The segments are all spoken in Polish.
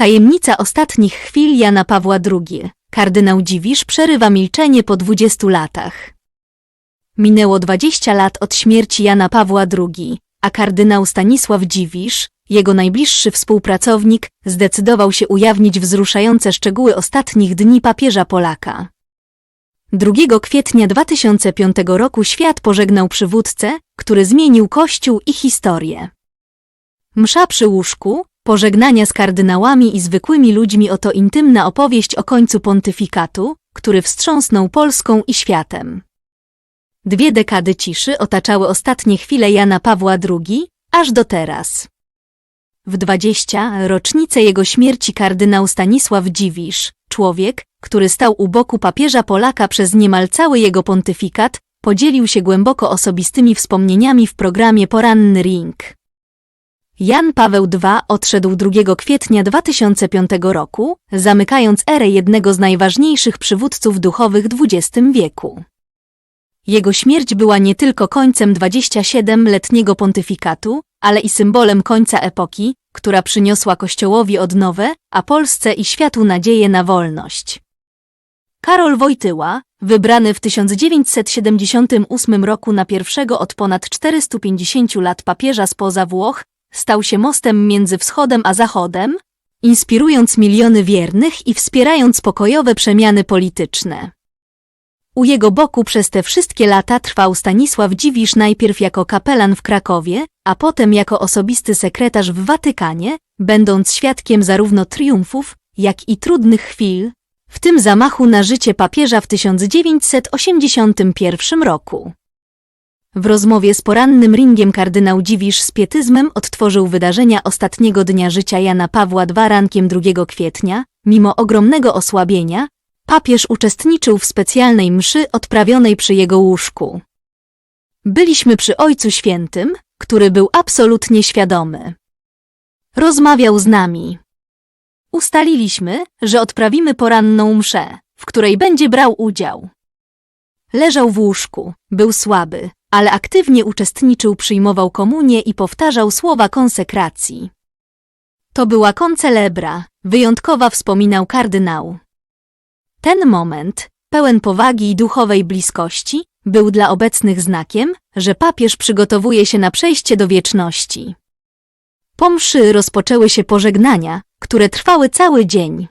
Tajemnica ostatnich chwil Jana Pawła II. Kardynał Dziwisz przerywa milczenie po 20 latach. Minęło 20 lat od śmierci Jana Pawła II, a kardynał Stanisław Dziwisz, jego najbliższy współpracownik, zdecydował się ujawnić wzruszające szczegóły ostatnich dni papieża Polaka. 2 kwietnia 2005 roku świat pożegnał przywódcę, który zmienił Kościół i historię. Msza przy łóżku, pożegnania z kardynałami i zwykłymi ludźmi oto intymna opowieść o końcu pontyfikatu, który wstrząsnął Polską i światem. Dwie dekady ciszy otaczały ostatnie chwile Jana Pawła II, aż do teraz. W 20 rocznicę jego śmierci kardynał Stanisław Dziwisz, człowiek, który stał u boku papieża Polaka przez niemal cały jego pontyfikat, podzielił się głęboko osobistymi wspomnieniami w programie Poranny Ring. Jan Paweł II odszedł 2 kwietnia 2005 roku, zamykając erę jednego z najważniejszych przywódców duchowych XX wieku. Jego śmierć była nie tylko końcem 27-letniego pontyfikatu, ale i symbolem końca epoki, która przyniosła Kościołowi odnowę, a Polsce i światu nadzieję na wolność. Karol Wojtyła, wybrany w 1978 roku na pierwszego od ponad 450 lat papieża spoza Włoch, stał się mostem między wschodem a zachodem, inspirując miliony wiernych i wspierając pokojowe przemiany polityczne. U jego boku przez te wszystkie lata trwał Stanisław Dziwisz najpierw jako kapelan w Krakowie, a potem jako osobisty sekretarz w Watykanie, będąc świadkiem zarówno triumfów, jak i trudnych chwil, w tym zamachu na życie papieża w 1981 roku. W rozmowie z porannym ringiem kardynał Dziwisz z pietyzmem odtworzył wydarzenia ostatniego dnia życia Jana Pawła II rankiem 2 kwietnia, mimo ogromnego osłabienia, papież uczestniczył w specjalnej mszy odprawionej przy jego łóżku. Byliśmy przy Ojcu Świętym, który był absolutnie świadomy. Rozmawiał z nami. Ustaliliśmy, że odprawimy poranną mszę, w której będzie brał udział. Leżał w łóżku, był słaby, ale aktywnie uczestniczył, przyjmował komunię i powtarzał słowa konsekracji. To była koncelebra, wyjątkowa wspominał kardynał. Ten moment, pełen powagi i duchowej bliskości, był dla obecnych znakiem, że papież przygotowuje się na przejście do wieczności. Po mszy rozpoczęły się pożegnania, które trwały cały dzień.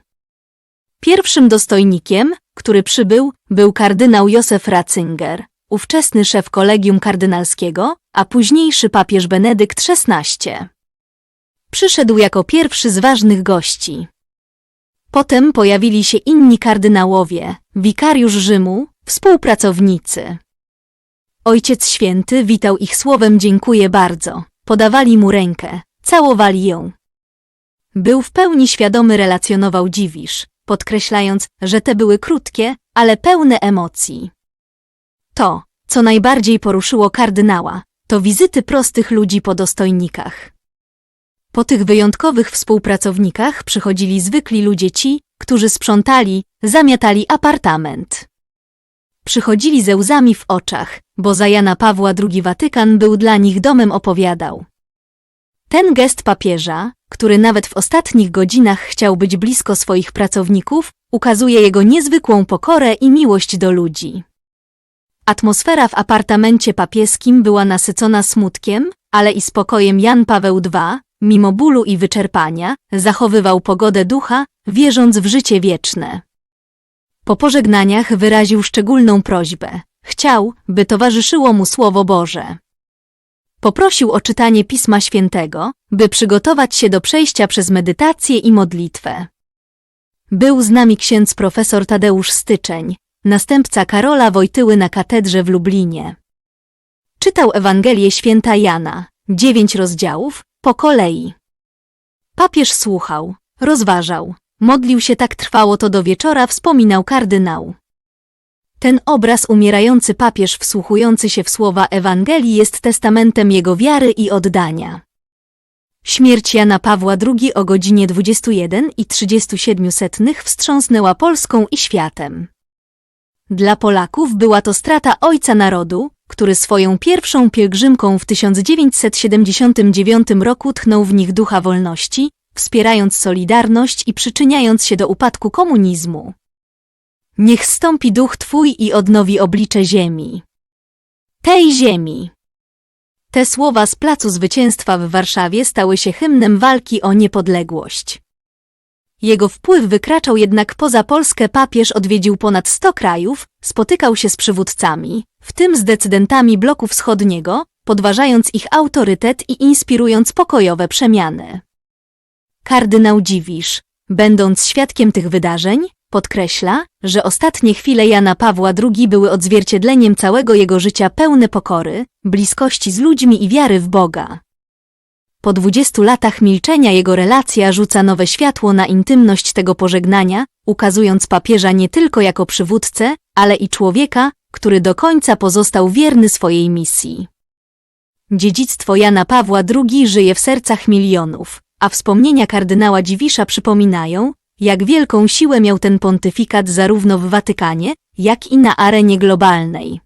Pierwszym dostojnikiem, który przybył, był kardynał Józef Ratzinger, ówczesny szef kolegium kardynalskiego, a późniejszy papież Benedykt XVI. Przyszedł jako pierwszy z ważnych gości. Potem pojawili się inni kardynałowie, wikariusz Rzymu, współpracownicy. Ojciec Święty witał ich słowem dziękuję bardzo, podawali mu rękę, całowali ją. Był w pełni świadomy relacjonował Dziwisz, podkreślając, że te były krótkie, ale pełne emocji. To, co najbardziej poruszyło kardynała, to wizyty prostych ludzi po dostojnikach. Po tych wyjątkowych współpracownikach przychodzili zwykli ludzie ci, którzy sprzątali, zamiatali apartament. Przychodzili ze łzami w oczach, bo za Jana Pawła II Watykan był dla nich domem opowiadał. Ten gest papieża, który nawet w ostatnich godzinach chciał być blisko swoich pracowników, ukazuje jego niezwykłą pokorę i miłość do ludzi. Atmosfera w apartamencie papieskim była nasycona smutkiem, ale i spokojem Jan Paweł II, mimo bólu i wyczerpania, zachowywał pogodę ducha, wierząc w życie wieczne. Po pożegnaniach wyraził szczególną prośbę. Chciał, by towarzyszyło mu Słowo Boże. Poprosił o czytanie Pisma Świętego, by przygotować się do przejścia przez medytację i modlitwę. Był z nami ksiądz profesor Tadeusz Styczeń, następca Karola Wojtyły na katedrze w Lublinie. Czytał Ewangelię święta Jana, dziewięć rozdziałów, po kolei. Papież słuchał, rozważał, modlił się tak trwało to do wieczora, wspominał kardynał. Ten obraz umierający papież wsłuchujący się w słowa Ewangelii jest testamentem jego wiary i oddania. Śmierć Jana Pawła II o godzinie 21 i 37 setnych wstrząsnęła Polską i światem. Dla Polaków była to strata ojca narodu, który swoją pierwszą pielgrzymką w 1979 roku tchnął w nich ducha wolności, wspierając Solidarność i przyczyniając się do upadku komunizmu. Niech stąpi duch Twój i odnowi oblicze ziemi. Tej ziemi. Te słowa z Placu Zwycięstwa w Warszawie stały się hymnem walki o niepodległość. Jego wpływ wykraczał jednak poza Polskę. Papież odwiedził ponad 100 krajów, spotykał się z przywódcami, w tym z decydentami bloku wschodniego, podważając ich autorytet i inspirując pokojowe przemiany. Kardynał Dziwisz, będąc świadkiem tych wydarzeń, podkreśla, że ostatnie chwile Jana Pawła II były odzwierciedleniem całego jego życia pełne pokory, bliskości z ludźmi i wiary w Boga. Po dwudziestu latach milczenia jego relacja rzuca nowe światło na intymność tego pożegnania, ukazując papieża nie tylko jako przywódcę, ale i człowieka, który do końca pozostał wierny swojej misji. Dziedzictwo Jana Pawła II żyje w sercach milionów, a wspomnienia kardynała Dziwisza przypominają, jak wielką siłę miał ten pontyfikat zarówno w Watykanie, jak i na arenie globalnej.